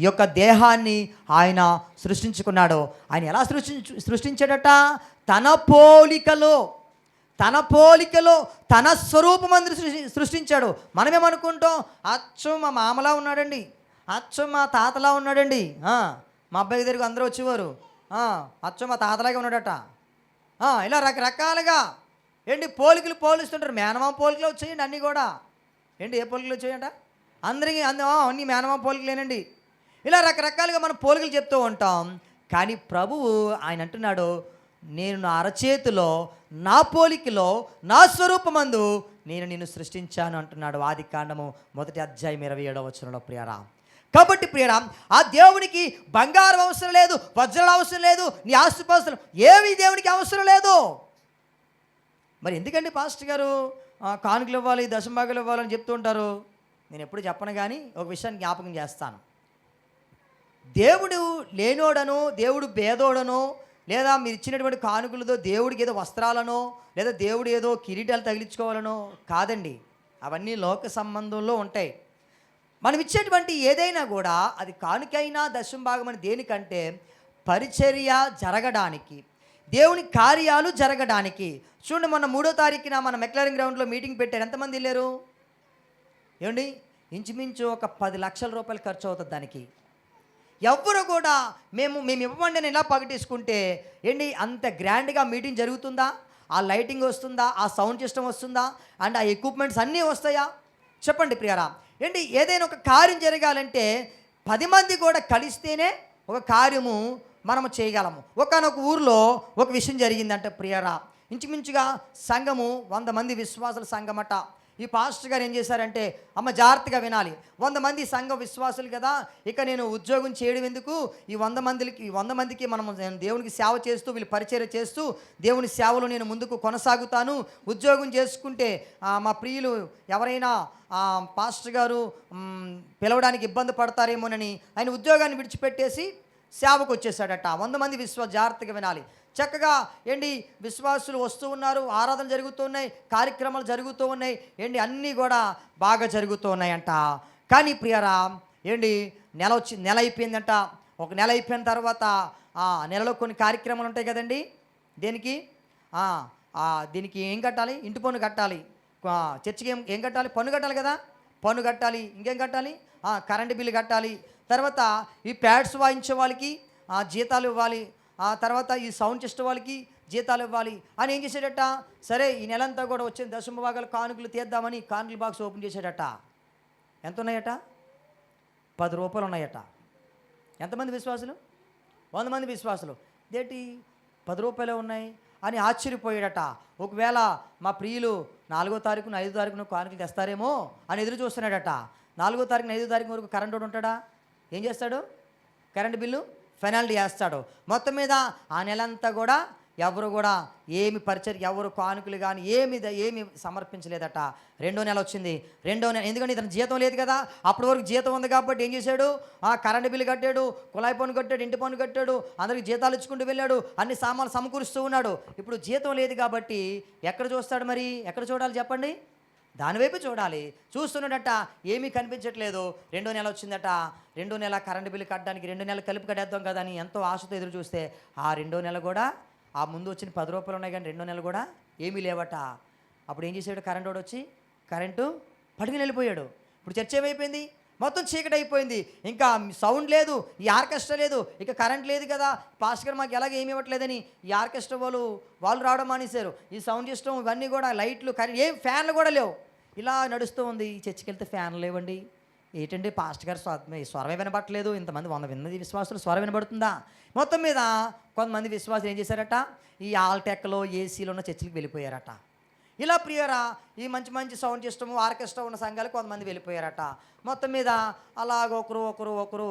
ఈ యొక్క దేహాన్ని ఆయన సృష్టించుకున్నాడు. ఆయన ఎలా సృష్టించు సృష్టించాడట? తన పోలికలో తన పోలికలో తన స్వరూపం సృష్టి సృష్టించాడు. మనమేమనుకుంటాం? అచ్చు మా మామలా ఉన్నాడండి. అచ్చు మా తాతలా ఉన్నాడండి. మా అబ్బాయి దగ్గరికి అందరూ వచ్చేవారు. అచ్చు మా తాతలాగే ఉన్నాడట. ఇలా రకరకాలుగా ఏంటి పోలికలు పోలిస్తుంటారు. మేనమామ పోలికలు వచ్చేయండి అన్నీ కూడా. ఏంటి ఏ పోలికలు వచ్చాయంట? అందరికీ అంద అన్ని మేనమా పోలికలేనండి. ఇలా రకరకాలుగా మనం పోలికలు చెప్తూ ఉంటాం. కానీ ప్రభువు ఆయన అంటున్నాడు నేను నా అరచేతిలో నా పోలికలో నా స్వరూపమందు నేను నిన్ను సృష్టించాను అంటున్నాడు ఆది కాండము మొదటి అధ్యాయం ఇరవై ఏడవ వచనంలో ప్రియరా. కాబట్టి ప్రియరా ఆ దేవునికి బంగారం అవసరం లేదు వజ్రాలు అవసరం లేదు నీ ఆస్తుపాస్తులు ఏమీ దేవునికి అవసరం లేదు. మరి ఎందుకండి పాస్టర్ గారు కానుకలు ఇవ్వాలి దశంభాగాలు ఇవ్వాలని చెప్తూ ఉంటారు? నేను ఎప్పుడు చెప్పను కానీ ఒక విషయాన్ని జ్ఞాపకం చేస్తాను. దేవుడు లేనోడను దేవుడు భేదోడను లేదా మీరు ఇచ్చినటువంటి కానుకలతో దేవుడికి ఏదో వస్త్రాలనో లేదా దేవుడు ఏదో కిరీటాలు తగిలించుకోవాలనో కాదండి. అవన్నీ లోక సంబంధంలో ఉంటాయి. మనం ఇచ్చేటువంటి ఏదైనా కూడా అది కానుకైనా దశంభాగమని దేనికంటే పరిచర్య జరగడానికి దేవుని కార్యాలు జరగడానికి. చూడండి మొన్న మూడో తారీఖున మన మెక్లారింగ్ గ్రౌండ్లో మీటింగ్ పెట్టారు. ఎంతమంది వెళ్ళారు? ఏమండి? ఇంచుమించు ఒక పది లక్షల రూపాయలు ఖర్చు అవుతుంది దానికి. ఎవ్వరు కూడా మేము మేము ఇవ్వమండి నేను ఇలా పగటేసుకుంటే ఏంటి అంత గ్రాండ్గా మీటింగ్ జరుగుతుందా? ఆ లైటింగ్ వస్తుందా? ఆ సౌండ్ సిస్టమ్ వస్తుందా? అండ్ ఆ ఎక్విప్మెంట్స్ అన్నీ వస్తాయా? చెప్పండి ప్రియారా. ఏంటి ఏదైనా ఒక కార్యం జరగాలంటే పది మంది కూడా కలిస్తేనే ఒక కార్యము మనము చేయగలము. ఒకనొక ఊర్లో ఒక విషయం జరిగిందంటే ప్రియరా. ఇంచుమించుగా సంఘము వంద మంది విశ్వాసుల సంఘమట. ఈ పాస్టర్ గారు ఏం చేశారంటే అమ్మ జాగ్రత్తగా వినాలి. వంద మంది సంఘ విశ్వాసులు కదా ఇక నేను ఉద్యోగం చేయడం ఎందుకు? ఈ వంద మందికి ఈ వంద మందికి మనం నేను దేవునికి సేవ చేస్తూ వీళ్ళు పరిచయం చేస్తూ దేవుని సేవలో నేను ముందుకు కొనసాగుతాను. ఉద్యోగం చేసుకుంటే మా ప్రియులు ఎవరైనా ఆ, పాస్టర్ గారు పిలవడానికి ఇబ్బంది పడతారేమోనని ఆయన ఉద్యోగాన్ని విడిచిపెట్టేసి సేవకు వచ్చేసాడట వంద మంది విశ్వ జాగ్రత్తగా వినాలి. చక్కగా ఏంటి విశ్వాసులు వస్తూ ఉన్నారు ఆరాధన జరుగుతూ ఉన్నాయి కార్యక్రమాలు జరుగుతూ ఉన్నాయి ఏంటి అన్నీ కూడా బాగా జరుగుతూ ఉన్నాయంట. కానీ ప్రియరా ఏంటి నెల వచ్చి నెల అయిపోయిందంట. ఒక నెల అయిపోయిన తర్వాత ఆ నెలలో కొన్ని కార్యక్రమాలు ఉంటాయి కదండి. దేనికి? దీనికి ఏం కట్టాలి? ఇంటి పన్ను కట్టాలి. చర్చికి ఏం ఏం కట్టాలి? పన్ను కట్టాలి కదా? పన్ను కట్టాలి. ఇంకేం కట్టాలి? కరెంటు బిల్లు కట్టాలి. తర్వాత ఈ ప్యాడ్స్ వాయించే వాళ్ళకి ఆ, జీతాలు ఇవ్వాలి ఆ తర్వాత ఈ సౌండ్ సిస్టమ్ వాళ్ళకి జీతాలు ఇవ్వాలి అని ఏం చేశాడట? సరే ఈ నెలంతా కూడా వచ్చిన దశమ భాగాలు కానుకలు తీద్దామని కానుకల బాక్స్ ఓపెన్ చేశాడట. ఎంత ఉన్నాయట? పది రూపాయలు ఉన్నాయట. ఎంతమంది విశ్వాసులు? వంద మంది విశ్వాసులు. దేటి పది రూపాయలే ఉన్నాయి అని ఆశ్చర్యపోయాడట. ఒకవేళ మా ప్రియులు నాలుగో తారీఖున ఐదో తారీఖున కానుకలు తెస్తారేమో అని ఎదురు చూస్తున్నాడట. నాలుగో తారీఖున ఐదో తారీఖు వరకు కరెంట్ ఉంటాడా? ఏం చేస్తాడు? కరెంట్ బిల్లు పెనాల్టీ వేస్తాడు. మొత్తం మీద ఆ నెలంతా కూడా ఎవరు కూడా ఏమి పరిచయం ఎవరు కానుకలు కానీ ఏమి ఏమి సమర్పించలేదట. రెండో నెల వచ్చింది. రెండో నెల ఎందుకంటే ఇతను జీతం లేదు కదా. అప్పటి వరకు జీతం ఉంది కాబట్టి ఏం చేశాడు? ఆ కరెంట్ బిల్లు కట్టాడు కుళాయి పన్ను కట్టాడు ఇంటి పన్ను కట్టాడు అందరికి జీతాలు ఇచ్చుకుంటూ వెళ్ళాడు అన్ని సామాన్లు సమకూరుస్తూ ఉన్నాడు. ఇప్పుడు జీతం లేదు కాబట్టి ఎక్కడ చూస్తాడు మరి? ఎక్కడ చూడాలి చెప్పండి? దానివైపు చూడాలి. చూస్తున్నాడట ఏమీ కనిపించట్లేదు. రెండో నెల వచ్చిందట. రెండో నెల కరెంటు బిల్లు కట్టడానికి రెండు నెలలు కలిపి కట్టేద్దాం కదా అని ఎంతో ఆశతో ఎదురు చూస్తే ఆ రెండో నెల కూడా ఆ ముందు వచ్చిన పది రూపాయలు ఉన్నాయి కానీ రెండో నెల కూడా ఏమీ లేవట. అప్పుడు ఏం చేశాడు కరెంటు వాడు వచ్చి కరెంటు పట్టుకుని వెళ్ళిపోయాడు. ఇప్పుడు చర్చ ఏమైపోయింది? మొత్తం చీకటి అయిపోయింది ఇంకా సౌండ్ లేదు ఈ ఆర్కెస్ట్రా లేదు ఇక కరెంట్ లేదు కదా. పాస్టర్ గారు మాకు ఎలాగ ఏమి ఇవ్వట్లేదని ఈ ఆర్కెస్ట్రా వాళ్ళు వాళ్ళు రావడం మానేశారు. ఈ సౌండ్ సిస్టమ్ ఇవన్నీ కూడా లైట్లు కరెంట్ ఏం ఫ్యాన్లు కూడా లేవు. ఇలా నడుస్తూ ఉంది. ఈ చర్చికి వెళ్తే ఫ్యాన్లు లేవండి. ఏంటంటే పాస్ట్ గారు స్వరమే వినబట్టలేదు. ఇంతమంది వంద విన్నది విశ్వాసులు స్వరం వినబడుతుందా? మొత్తం మీద కొంతమంది విశ్వాసులు ఏం చేశారట? ఈ ఆల్టెక్లో ఏసీలో ఉన్న చర్చిలకు వెళ్ళిపోయారట. ఇలా ప్రియరా ఈ మంచి మంచి సౌండ్ సిస్టమ్ ఆర్కెస్ట్రా ఉన్న సంఘాలు కొంతమంది వెళ్ళిపోయారట. మొత్తం మీద అలాగ ఒకరు ఒకరు ఒకరు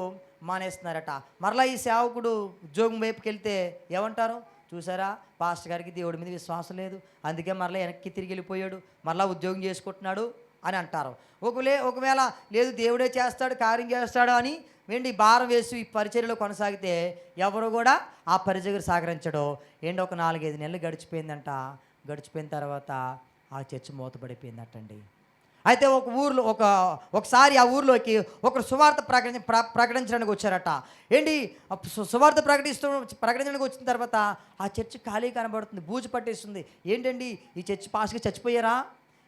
మానేస్తున్నారట. మరలా ఈ సేవకుడు ఉద్యోగం వైపుకి వెళ్తే ఏమంటారు? చూసారా? పాస్టర్ గారికి దేవుడి మీద విశ్వాసం లేదు. అందుకే మరలా వెనక్కి తిరిగి వెళ్ళిపోయాడు. మరలా ఉద్యోగం చేసుకుంటున్నాడు అని అంటారు. ఒకలే ఒకవేళ లేదు దేవుడే చేస్తాడు కార్యం చేస్తాడు అని వెండి భారం వేసి ఈ పరిచర్యలో కొనసాగితే ఎవరు కూడా ఆ పరిచయకు సహకరించడో. ఏంటి ఒక నాలుగైదు నెలలు గడిచిపోయిందంట. గడిచిపోయిన తర్వాత ఆ చర్చ్ మూతపడిపోయిందటండి. అయితే ఒక ఊర్లో ఒక ఒకసారి ఆ ఊర్లోకి ఒకరు సువార్త ప్రకటి ప్ర- ప్రకటించడానికి వచ్చారట. ఏంటి? సువార్త ప్రకటిస్తూ ప్రకటించడానికి వచ్చిన తర్వాత ఆ చర్చ్ ఖాళీ కనబడుతుంది బూజు పట్టేస్తుంది. ఏంటండి? ఈ చర్చ్ పాస్గా చచ్చిపోయారా?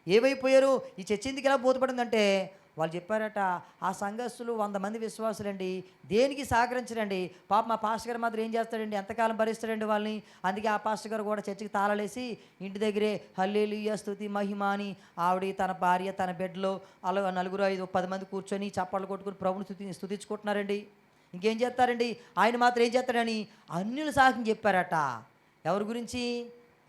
ఏమైపోయారు? ఈ చర్చ్ ఎందుకు ఎలా బోధపడిందంటే వాళ్ళు చెప్పారట ఆ సంఘస్థులు వంద మంది విశ్వాసులండి దేనికి సహకరించరండి? పాప మా పాస్టర్ గారు మాత్రం ఏం చేస్తాడండి? ఎంతకాలం భరిస్తాడండి వాళ్ళని? అందుకే ఆ పాస్టర్ గారు కూడా చర్చికి తాళలేసి ఇంటి దగ్గరే హల్లేలుయ్య స్థుతి మహిమ అని ఆవిడ తన భార్య తన బెడ్లో అలా నలుగురు ఐదు పది మంది కూర్చొని చప్పట్లు కొట్టుకుని ప్రభుని స్థుతి స్థుతించుకుంటున్నారండి. ఇంకేం చేస్తారండి? ఆయన మాత్రం ఏం చేస్తాడని అన్యుల సాక్ష్యం చెప్పారట. ఎవరి గురించి?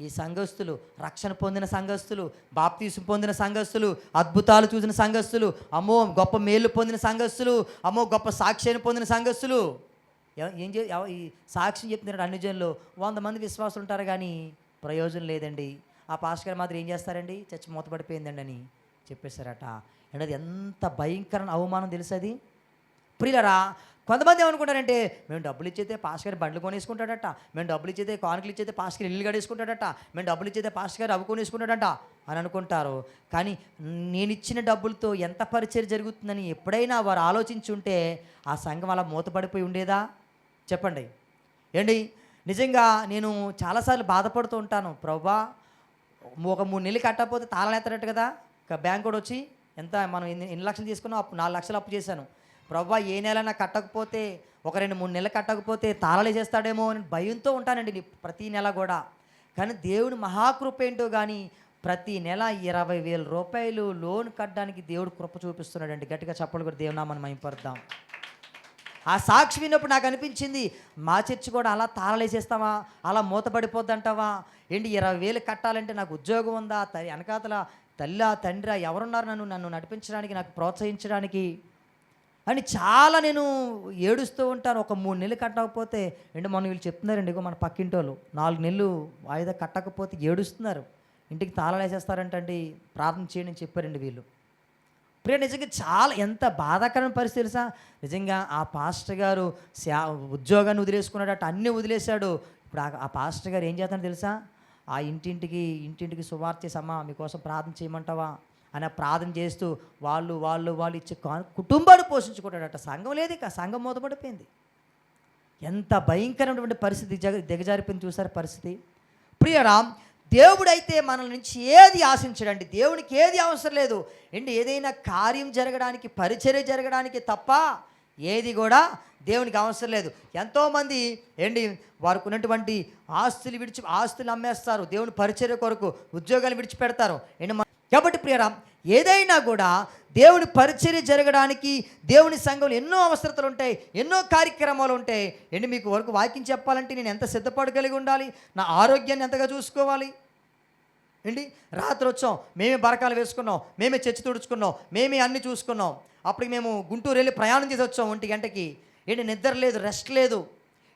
ఈ సంఘస్థులు రక్షణ పొందిన సంఘస్థులు బాప్తీసు పొందిన సంఘస్థులు అద్భుతాలు చూసిన సంఘస్థులు అమ్మో గొప్ప మేలు పొందిన సంఘస్థులు అమ్మో గొప్ప సాక్ష్యాన్ని పొందిన సంఘస్థులు. ఏం చే ఈ సాక్ష్యం చెప్తున్నారు అన్ని జనులు వంద మంది విశ్వాసులు ఉంటారు కానీ ప్రయోజనం లేదండి. ఆ పాస్టర్ గారు మాత్రం ఏం చేస్తారండి? చచ్చి మూతపడిపోయిందండి అని చెప్పేశారట. అండ్ అది ఎంత భయంకరమైన అవమానం తెలుసు అది ప్రియులరా కొంతమంది ఏమనుకుంటారంటే మేము డబ్బులు ఇచ్చేదే పాస్ గారు బండ్లు కొనేసుకుంటాడట మేము డబ్బులు ఇచ్చేదే కానుకలు ఇచ్చేదే పాస్ గారు ఇల్లు గడేసుకుంటాడట మేము డబ్బులు ఇచ్చేదే పాస్ గారు అవి కొనేసుకుంటాడట అని అనుకుంటారు. కానీ నేను ఇచ్చిన డబ్బులతో ఎంత పరిచయం జరుగుతుందని ఎప్పుడైనా వారు ఆలోచించుంటే ఆ సంఘం అలా మూతపడిపోయి ఉండేదా? చెప్పండి. ఏండి నిజంగా నేను చాలాసార్లు బాధపడుతూ ఉంటాను. ప్రభా ఒక మూడు నెలలు కట్టకపోతే తాళం ఎత్తనట్టు కదా? ఇక బ్యాంక్ కూడా వచ్చి ఎంత మనం ఎన్ని ఎన్ని లక్షలు తీసుకున్నాం అప్పు నాలుగు లక్షలు అప్పు చేశాను. ప్రభా ఏ నెలైనా కట్టకపోతే ఒక రెండు మూడు నెలలు కట్టకపోతే తాళాలు చేస్తాడేమో అని భయంతో ఉంటానండి నీ ప్రతి నెల కూడా. కానీ దేవుడు మహాకృప ఏంటో కానీ ప్రతి నెల ఇరవై వేల రూపాయలు లోన్ కట్టడానికి దేవుడు కృప చూపిస్తున్నాడండి. గట్టిగా చెప్పలు కూడా దేవునామని మైంపడదాం ఆ సాక్షి విన్నప్పుడు నాకు అనిపించింది మా చర్చి కూడా అలా తాళలేసేస్తావా అలా మూతపడిపోద్దంటావా? ఏంటి ఇరవై వేలు కట్టాలంటే నాకు ఉద్యోగం ఉందా? త వెనకాతల తల్లి తండ్రి ఎవరున్నారు నన్ను నన్ను నడిపించడానికి నాకు ప్రోత్సహించడానికి? అని చాలా నేను ఏడుస్తూ ఉంటాను. ఒక మూడు నెలలు కట్టకపోతే ఏంటి మొన్న వీళ్ళు చెప్తున్నారండి ఇగో మన పక్కింటోళ్ళు నాలుగు నెలలు వాయిదా కట్టకపోతే ఏడుస్తున్నారు. ఇంటికి తాళాలు వేసేస్తారంటండి ప్రార్థన చేయండి అని చెప్పారండి వీళ్ళు. ప్రియ నిజంగా చాలా ఎంత బాధాకరమైన పరిస్థితి తెలుసా? నిజంగా ఆ పాస్టర్ గారు శా ఉద్యోగాన్ని అటు అన్నీ వదిలేశాడు. ఇప్పుడు ఆ- పాస్టర్ గారు ఏం చేస్తాడో తెలుసా? ఆ ఇంటింటికి ఇంటింటికి సువార్త చేసి మీకోసం ప్రార్థన చేయమంటావా? అని ప్రార్థన చేస్తూ వాళ్ళు వాళ్ళు వాళ్ళు ఇచ్చే కుటుంబాన్ని పోషించుకుంటాడట. సంఘం లేదు ఇక సంఘం మూతపడిపోయింది. ఎంత భయంకరమైనటువంటి పరిస్థితి జగ దిగజారిపోయింది చూసారు పరిస్థితి? ప్రియరా దేవుడైతే మన నుంచి ఏది ఆశించడండి? దేవునికి ఏది అవసరం లేదు. ఏంటి ఏదైనా కార్యం జరగడానికి పరిచర్య జరగడానికి తప్ప ఏది కూడా దేవునికి అవసరం లేదు. ఎంతోమంది ఏంటి వారికి ఉన్నటువంటి ఆస్తులు విడిచి ఆస్తులు అమ్మేస్తారు. దేవుని పరిచర్య కొరకు ఉద్యోగాలు విడిచిపెడతారు. ఏంటి కాబట్టి ప్రియరా ఏదైనా కూడా దేవుని పరిచర్య జరగడానికి దేవుని సంఘంలో ఎన్నో అవసరతలు ఉంటాయి ఎన్నో కార్యక్రమాలు ఉంటాయి. ఏంటి మీకు వరకు వాక్యం చెప్పాలంటే నేను ఎంత సిద్ధపడగలిగి ఉండాలి? నా ఆరోగ్యాన్ని ఎంతగా చూసుకోవాలి? ఏంటి రాత్రి వచ్చాం మేమే బరకాలు వేసుకున్నాం మేమే చర్చి తుడుచుకున్నాం మేమే అన్ని చూసుకున్నాం. అప్పటికి మేము గుంటూరు వెళ్ళి ప్రయాణం చేసి వచ్చాం ఒంటి గంటకి. ఏంటి నిద్ర లేదు రెస్ట్ లేదు.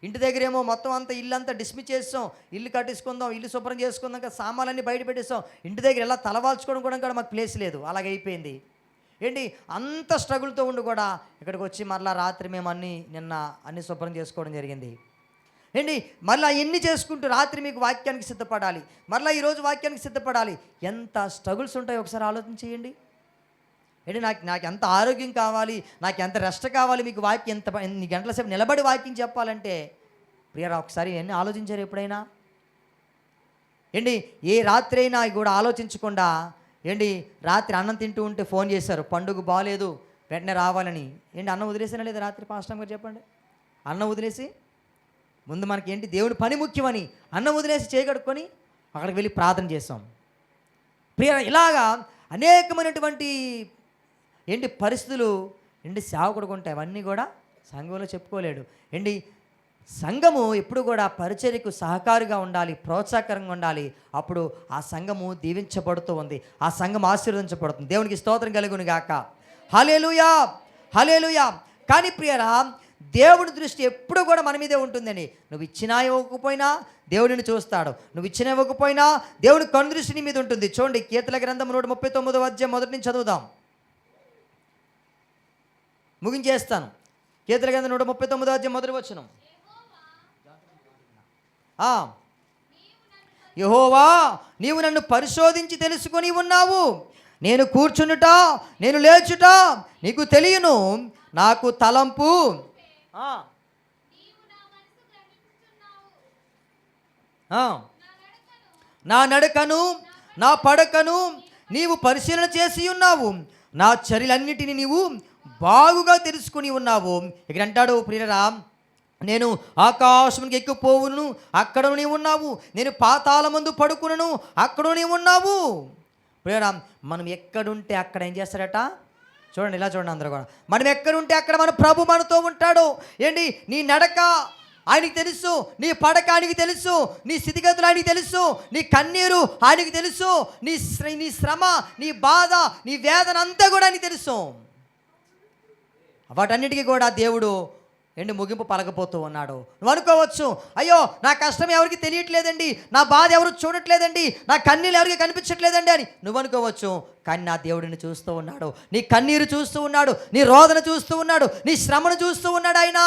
ఇంటి దగ్గర ఏమో మొత్తం అంతా ఇల్లు అంతా డిస్మిస్ చేస్తాం ఇల్లు కట్టించుకుందాం ఇల్లు శుభ్రం చేసుకుందాం ఇంకా సామాన్లన్నీ బయట పెట్టేస్తాం. ఇంటి దగ్గర ఎలా తలవాల్చుకోవడం కూడా కూడా మాకు ప్లేస్ లేదు అలాగైపోయింది ఏంటి? అంత స్ట్రగుల్తో ఉండి కూడా ఇక్కడికి వచ్చి మరలా రాత్రి మేము అన్ని నిన్న అన్ని శుభ్రం చేసుకోవడం జరిగింది. ఏంటి? మరలా ఎన్ని చేసుకుంటూ రాత్రి మీకు వాక్యానికి సిద్ధపడాలి? మరలా ఈరోజు వాక్యానికి సిద్ధపడాలి? ఎంత స్ట్రగుల్స్ ఉంటాయో ఒకసారి ఆలోచన చేయండి. ఏంటి నాకు నాకు ఎంత ఆరోగ్యం కావాలి నాకు ఎంత రెస్ట్ కావాలి మీకు వాక్యం ఎంత ఎన్ని గంటల సేపు నిలబడి వాక్యం చెప్పాలంటే ప్రియరా ఒకసారి ఎన్ని ఆలోచించారు ఎప్పుడైనా? ఏంటి ఏ రాత్రి అయినా కూడా ఆలోచించకుండా ఏంటి రాత్రి అన్నం తింటూ ఉంటే ఫోన్ చేశారు పండుగ బాగాలేదు వెంటనే రావాలని. ఏంటి అన్నం వదిలేసినా లేదా రాత్రి? పాస్టమ్ గారు చెప్పండి. అన్నం వదిలేసి ముందు మనకి ఏంటి దేవుని పని ముఖ్యమని అన్నం వదిలేసి చేయగడుక్కొని అక్కడికి వెళ్ళి ప్రార్థన చేస్తాం ప్రియ ఇలాగా అనేకమైనటువంటి ఏంటి పరిస్థితులు? ఏంటి సేవకుడు ఉంటాయి? అవన్నీ కూడా సంఘంలో చెప్పుకోలేడు. ఏంటి? సంఘము ఎప్పుడు కూడా పరిచర్యకు సహకారిగా ఉండాలి ప్రోత్సాహకరంగా ఉండాలి. అప్పుడు ఆ సంఘము దీవించబడుతూ ఉంది. ఆ సంఘం ఆశీర్వదించబడుతుంది. దేవునికి స్తోత్రం కలుగును గాక. హలేలుయా హలేలుయా కానీ ప్రియరా దేవుడి దృష్టి ఎప్పుడు కూడా మన మీదే ఉంటుందని. నువ్వు ఇచ్చినా ఇవ్వకపోయినా దేవుడిని చూస్తాడు. నువ్వు ఇచ్చినా ఇవ్వకపోయినా దేవుడి కను దృష్టి నీ మీద ఉంటుంది. చూడండి కీర్తల గ్రంథం నూట ముప్పై తొమ్మిదో అధ్యాయం మొదటి నుంచి చదువుదాం. ముగించేస్తాను. కీర్తన కింద నూట ముప్పై తొమ్మిదో అధ్యాయం మొదటి వచ్చిన యహోవా నీవు నన్ను పరిశోధించి తెలుసుకొని ఉన్నావు. నేను కూర్చునుట నేను లేచుట నీకు తెలియను. నాకు తలంపు. నా నడకను నా పడకను నీవు పరిశీలన చేసి ఉన్నావు. నా చర్యలన్నిటిని నీవు బాగుగా తెలుసుకుని ఉన్నావు. ఇక్కడ అంటాడు ప్రియరా నేను ఆకాశంకి ఎక్కిపోవును అక్కడ నీవు ఉన్నావు. నేను పాతాల ముందు పడుకును అక్కడ నీవు ఉన్నావు. ప్రియరా మనం ఎక్కడుంటే అక్కడ ఏం చేస్తాడట చూడండి ఇలా చూడండి అందరూ కూడా. మనం ఎక్కడుంటే అక్కడ మన ప్రభు మనతో ఉంటాడు. ఏంటి? నీ నడక ఆయనకి తెలుసు నీ పడక ఆయనకి తెలుసు నీ స్థితిగతులు ఆయనకి తెలుసు నీ కన్నీరు ఆయనకి తెలుసు నీ నీ శ్రమ నీ బాధ నీ వేదన అంతా కూడా ఆయనకి తెలుసు. వాటన్నిటికీ కూడా దేవుడు ఎండి ముగింపు పలకపోతూ ఉన్నాడు. నువ్వు అనుకోవచ్చు అయ్యో నా కష్టం ఎవరికి తెలియట్లేదండి నా బాధ ఎవరు చూడట్లేదండి నా కన్నీళ్ళు ఎవరికి కనిపించట్లేదండి అని నువ్వు అనుకోవచ్చు కానీ నా దేవుడిని చూస్తూ ఉన్నాడు. నీ కన్నీరు చూస్తూ ఉన్నాడు నీ రోదన చూస్తూ ఉన్నాడు నీ శ్రమను చూస్తూ ఉన్నాడు ఆయన.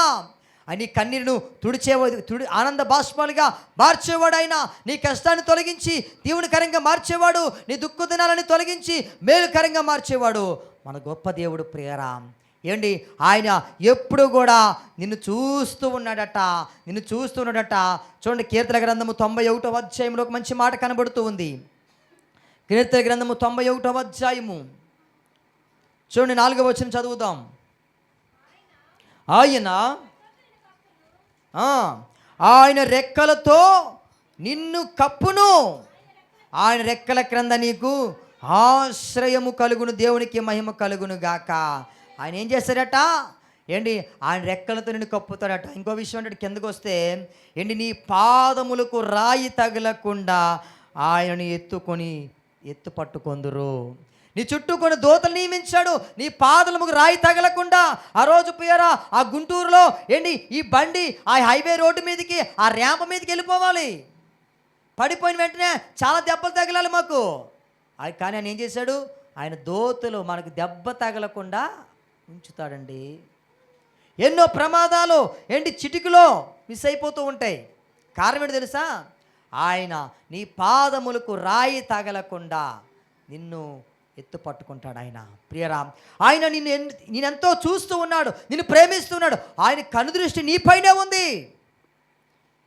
నీ కన్నీరును తుడిచే తుడి ఆనంద బాష్పాలుగా మార్చేవాడు ఆయన. నీ కష్టాన్ని తొలగించి దీవునికరంగా మార్చేవాడు. నీ దుఃఖ దినాలని తొలగించి మేలుకరంగా మార్చేవాడు. మన గొప్ప దేవుడు ప్రియరామ్ ఏంటి ఆయన ఎప్పుడు కూడా నిన్ను చూస్తూ ఉన్నాడట నిన్ను చూస్తూ ఉన్నాడట. చూడండి కీర్తన గ్రంథము తొంభై ఒకటో అధ్యాయంలో ఒక మంచి మాట కనబడుతూ ఉంది. కీర్తన గ్రంథము తొంభై ఒకటో అధ్యాయము. చూడండి నాలుగవ వచ్చిన చదువుదాం. ఆయన ఆయన రెక్కలతో నిన్ను కప్పును. ఆయన రెక్కల క్రింద నీకు ఆశ్రయము కలుగును దేవునికి మహిమ కలుగును గాక. ఆయన ఏం చేస్తాడట? ఏంటి? ఆయన రెక్కలతో నేను కప్పుతాడట. ఇంకో విషయం అంటే కిందకు వస్తే ఏంటి? నీ పాదములకు రాయి తగలకుండా ఆయనని ఎత్తుకొని ఎత్తు పట్టుకొందురు. నీ చుట్టూ కొన్ని దోతలు నియమించాడు. నీ పాదలముకు రాయి తగలకుండా ఆ రోజు పోయారా ఆ గుంటూరులో ఏంటి? ఈ బండి ఆ హైవే రోడ్డు మీదకి ఆ ర్యాంప్ మీదకి వెళ్ళిపోవాలి. పడిపోయిన వెంటనే చాలా దెబ్బలు తగలాలి మాకు. కానీ ఆయన ఏం చేశాడు? ఆయన దోతులు మనకు దెబ్బ తగలకుండా ఉంచుతాడండి. ఎన్నో ప్రమాదాలు ఏంటి చిటికలో మిస్ అయిపోతూ ఉంటాయి. కారణం ఏంటి తెలుసా? ఆయన నీ పాదములకు రాయి తగలకుండా నిన్ను ఎత్తు పట్టుకుంటాడు ఆయన. ప్రియరా ఆయన నిన్ను ఎన్- నేనెంతో చూస్తూ ఉన్నాడు నిన్ను ప్రేమిస్తున్నాడు ఆయన కనుదృష్టి నీపైనే ఉంది.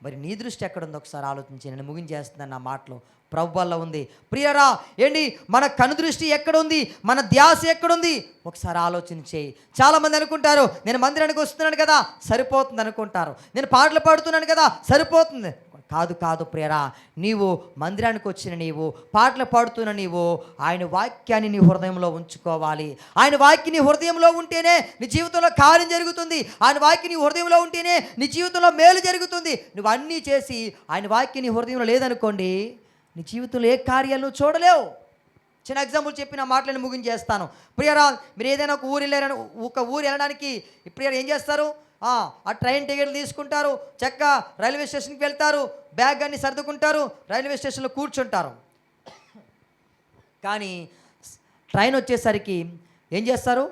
మరి నీ దృష్టి ఎక్కడుందో ఒకసారి ఆలోచించి నేను ముగించేస్తున్నాను నా మాటలు ప్రభు వల్ల ఉంది. ప్రియరా ఏంటి? మన కనుదృష్టి ఎక్కడుంది? మన ధ్యాస ఎక్కడుంది? ఒకసారి ఆలోచన చేయి. చాలామంది అనుకుంటారు నేను మందిరానికి వస్తున్నాను కదా సరిపోతుంది అనుకుంటారు. నేను పాటలు పాడుతున్నాను కదా సరిపోతుంది. కాదు కాదు ప్రియరా. నీవు మందిరానికి వచ్చిన నీవు పాటలు పాడుతున్న నీవు ఆయన వాక్యాన్ని నీ హృదయంలో ఉంచుకోవాలి. ఆయన వాక్యం నీ హృదయంలో ఉంటేనే నీ జీవితంలో కార్యం జరుగుతుంది. ఆయన వాక్యం నీ హృదయంలో ఉంటేనే నీ జీవితంలో మేలు జరుగుతుంది. నువ్వు అన్నీ చేసి ఆయన వాక్యం నీ హృదయంలో లేదనుకోండి నీ జీవితంలో ఏ కార్యాలు చూడలేవు. చిన్న ఎగ్జాంపుల్ చెప్పి నా మాటలను ముగించేస్తాను. ప్రియరా మీరు ఏదైనా ఒక ఊరు వెళ్ళారని ఒక ఊరు వెళ్ళడానికి ప్రియర్ ఏం చేస్తారు? ఆ ట్రైన్ టికెట్లు తీసుకుంటారు చెక్క రైల్వే స్టేషన్కి వెళ్తారు బ్యాగ్ అన్ని సర్దుకుంటారు రైల్వే స్టేషన్లో కూర్చుంటారు. కానీ ట్రైన్ వచ్చేసరికి ఏం చేస్తారు?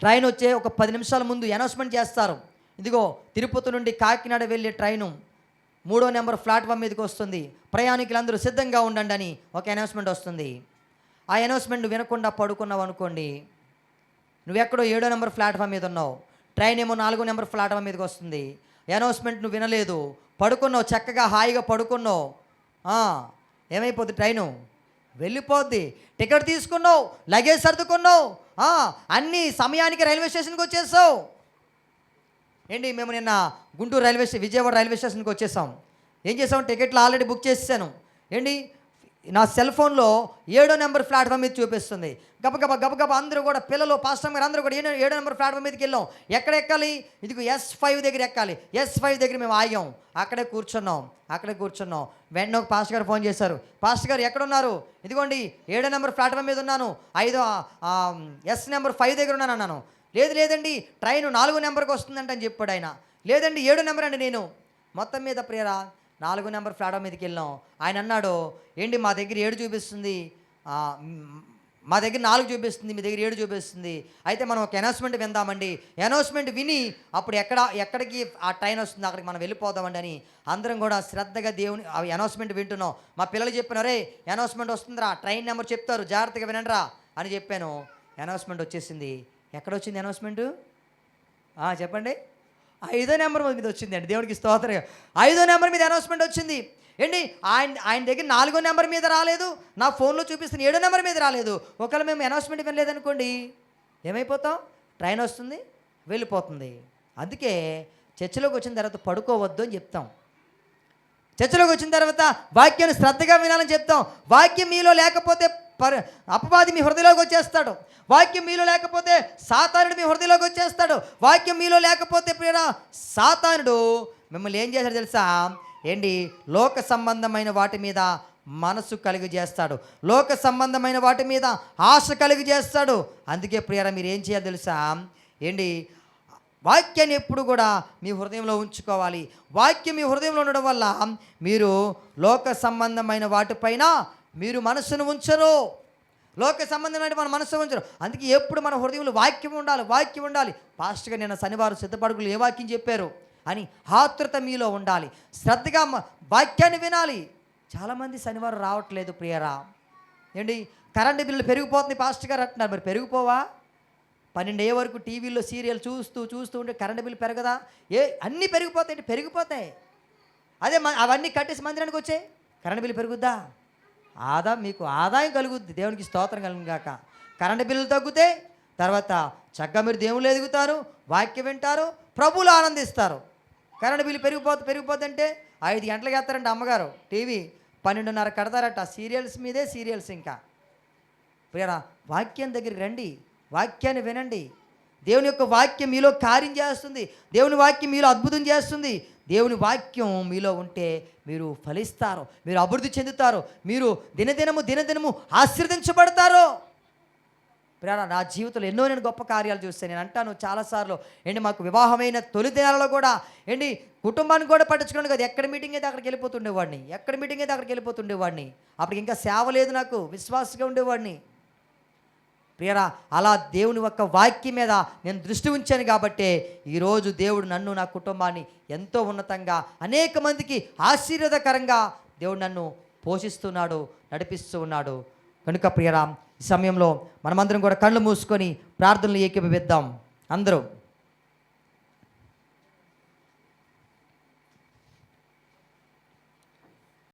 ట్రైన్ వచ్చే ఒక పది నిమిషాల ముందు అనౌన్స్మెంట్ చేస్తారు. ఇదిగో తిరుపతి నుండి కాకినాడ వెళ్ళే ట్రైను మూడో నెంబర్ ప్లాట్ఫామ్ మీదకి వస్తుంది. ప్రయాణికులందరూ సిద్ధంగా ఉండండి అని ఒక అనౌన్స్మెంట్ వస్తుంది. ఆ అనౌన్స్మెంట్ వినకుండా పడుకున్నావు అనుకోండి నువ్వెక్కడో ఏడో నెంబర్ ప్లాట్ఫామ్ మీద ఉన్నావు ట్రైన్ ఏమో నాలుగో నెంబర్ ప్లాట్ఫామ్ మీదకి వస్తుంది అనౌన్స్మెంట్ నువ్వు వినలేదు పడుకున్నావు చక్కగా హాయిగా పడుకున్నావు ఏమైపోద్ది ట్రైను? వెళ్ళిపోద్ది. టికెట్ తీసుకున్నావు లగేజ్ సర్దుకున్నావు అన్నీ సమయానికి రైల్వే స్టేషన్కి వచ్చేసావు. ఏంటి మేము నిన్న గుంటూరు రైల్వే విజయవాడ రైల్వే స్టేషన్కి వచ్చేసాం. ఏం చేసాం? టికెట్లు ఆల్రెడీ బుక్ చేసేసాను. ఏంటి? నా సెల్ ఫోన్లో ఏడో నెంబర్ ప్లాట్ఫామ్ మీద చూపిస్తుంది. గబగబ గబగబ అందరూ కూడా పిల్లలు పాస్టర్ గారు అందరూ కూడా ఏడో ఏడో నెంబర్ ప్లాట్ఫామ్ మీదకి వెళ్ళాం. ఎక్కడ ఎక్కాలి? ఇదిగో ఎస్ ఫైవ్ దగ్గర ఎక్కాలి. ఎస్ ఫైవ్ దగ్గర మేము ఆగాం. అక్కడే కూర్చున్నాం. అక్కడే కూర్చున్నాం. వెంటనే ఒక పాస్టర్ గారు ఫోన్ చేశారు. పాస్టర్ గారు ఎక్కడున్నారు? ఇదిగోండి ఏడో నెంబర్ ప్లాట్ఫామ్ మీద ఉన్నాను. ఐదో ఎస్ నెంబర్ ఫైవ్ దగ్గర ఉన్నాను అన్నాను. లేదు లేదండి ట్రైన్ నాలుగో నెంబర్కి వస్తుందంట అని చెప్పాడు ఆయన. లేదండి ఏడో నెంబర్ అండి నేను. మొత్తం మీద ప్రియరా నాలుగో నెంబర్ ప్లాట్ఫామ్ మీదకి వెళ్ళాం ఆయన అన్నాడు ఏంటి మా దగ్గర ఏడు చూపిస్తుంది? మా దగ్గర నాలుగు చూపిస్తుంది మీ దగ్గర ఏడు చూపిస్తుంది. అయితే మనం ఒక అనౌన్స్మెంట్ విందామండి. అనౌన్స్మెంట్ విని అప్పుడు ఎక్కడ ఎక్కడికి ఆ ట్రైన్ వస్తుంది అక్కడికి మనం వెళ్ళిపోదామండి అని అందరం కూడా శ్రద్ధగా దేవుని ఆ అనౌన్స్మెంట్ వింటున్నాం. మా పిల్లలు చెప్పినారే అనౌన్స్మెంట్ వస్తుందిరా ట్రైన్ నెంబర్ చెప్తారు జాగ్రత్తగా వినండిరా అని చెప్పాను. అనౌన్స్మెంట్ వచ్చేసింది. ఎక్కడ వచ్చింది అనౌన్స్మెంటు చెప్పండి. ఐదో నెంబర్ మీద వచ్చింది అండి. దేవుడికి స్తోత్ర. ఐదో నెంబర్ మీద అనౌన్స్మెంట్ వచ్చింది. ఏంటి? ఆయన ఆయన దగ్గర నాలుగో నెంబర్ మీద రాలేదు. నా ఫోన్లో చూపిస్తున్న ఏడో నెంబర్ మీద రాలేదు. ఒకవేళ మేము అనౌన్స్మెంట్ వినలేదనుకోండి ఏమైపోతాం? ట్రైన్ వస్తుంది వెళ్ళిపోతుంది. అందుకే చర్చిలోకి వచ్చిన తర్వాత పడుకోవద్దు అని చెప్తాం. చర్చలోకి వచ్చిన తర్వాత వాక్యాన్ని శ్రద్ధగా వినాలని చెప్తాం. వాక్యం మీలో లేకపోతే పర అపవాది మీ హృదయంలోకి వచ్చేస్తాడు. వాక్యం మీలో లేకపోతే సాతానుడు మీ హృదయంలోకి వచ్చేస్తాడు. వాక్యం మీలో లేకపోతే ప్రియరా సాతానుడు మిమ్మల్ని ఏం చేశాడు తెలుసా? ఏంటి? లోక సంబంధమైన వాటి మీద మనసు కలిగి చేస్తాడు. లోక సంబంధమైన వాటి మీద ఆశ కలిగి చేస్తాడు. అందుకే ప్రియరా మీరు ఏం చేయాలి తెలుసా? ఏంటి? వాక్యాన్ని ఎప్పుడు కూడా మీ హృదయంలో ఉంచుకోవాలి. వాక్యం మీ హృదయంలో ఉండడం వల్ల మీరు లోక సంబంధమైన వాటిపైన మీరు మనస్సును ఉంచరు. లోక సంబంధమైన మన మనసు ఉంచరు. అందుకే ఎప్పుడు మన హృదయంలో వాక్యం ఉండాలి వాక్యం ఉండాలి. పాస్ట్గా నేను శనివారం సిద్ధపడుకులు ఏ వాక్యం చెప్పారు? అని ఆతృత మీలో ఉండాలి. శ్రద్ధగా వాక్యాన్ని వినాలి. చాలామంది శనివారం రావట్లేదు ప్రియరా. ఏంటి? కరెంటు బిల్లు పెరిగిపోతుంది పాస్ట్ గారు అంటున్నారు. మరి పెరిగిపోవా? పన్నెండు ఏ వరకు టీవీలో సీరియల్ చూస్తూ చూస్తూ ఉంటే కరెంటు బిల్లు పెరగదా? ఏ అన్నీ పెరిగిపోతాయి పెరిగిపోతాయి. అదే మ- అవన్నీ కట్టేసి మందిరానికి వచ్చాయి. కరెంటు బిల్లు పెరుగుద్దా? ఆదా మీకు ఆదాయం కలుగుద్ది. దేవునికి స్తోత్రం కలుగు కరెంటు బిల్లులు తగ్గితే తర్వాత చక్కగా మీరు దేవుళ్ళు ఎదుగుతారు వాక్యం వింటారు ప్రభువులు ఆనందిస్తారు. కరెంటు బిల్లు పెరిగిపోతే పెరిగిపోతుంటే ఐదు గంటలకు వేస్తారంట అమ్మగారు. టీవీ పన్నెండున్నర కడతారట. సీరియల్స్ మీదే సీరియల్స్ ఇంకా. ప్రియరా వాక్యం దగ్గరికి రండి. వాక్యాన్ని వినండి. దేవుని యొక్క వాక్యం మీలో కార్యం చేస్తుంది. దేవుని వాక్యం మీలో అద్భుతం చేస్తుంది. దేవుని వాక్యం మీలో ఉంటే మీరు ఫలిస్తారు మీరు అభివృద్ధి చెందుతారు మీరు దినదినము దినదినము ఆశీర్వదించబడతారు. ప్రేరణ నా జీవితంలో ఎన్నో నేను గొప్ప కార్యాలు చూస్తాను నేను అంటాను చాలాసార్లు ఏంటి మాకు వివాహమైన తొలి దినాలలో కూడా ఏంటి కుటుంబాన్ని కూడా పట్టించుకోండి కదా ఎక్కడ మీటింగ్ అయితే అక్కడికి వెళ్ళిపోతుండేవాడిని ఎక్కడ మీటింగ్ అయితే అక్కడికి వెళ్ళిపోతుండేవాడిని అప్పటికి ఇంకా సేవ లేదు నాకు విశ్వాసగా ఉండేవాడిని. ప్రియరా అలా దేవుని యొక్క వాక్యం మీద నేను దృష్టి ఉంచాను కాబట్టి ఈరోజు దేవుడు నన్ను నా కుటుంబాన్ని ఎంతో ఉన్నతంగా అనేక మందికి ఆశీర్వాదకరంగా దేవుడు నన్ను పోషిస్తున్నాడు నడిపిస్తూ ఉన్నాడు. కనుక ప్రియరా ఈ సమయంలో మనమందరం కూడా కళ్ళు మూసుకొని ప్రార్థనలు ఏకీపిద్దాం అందరూ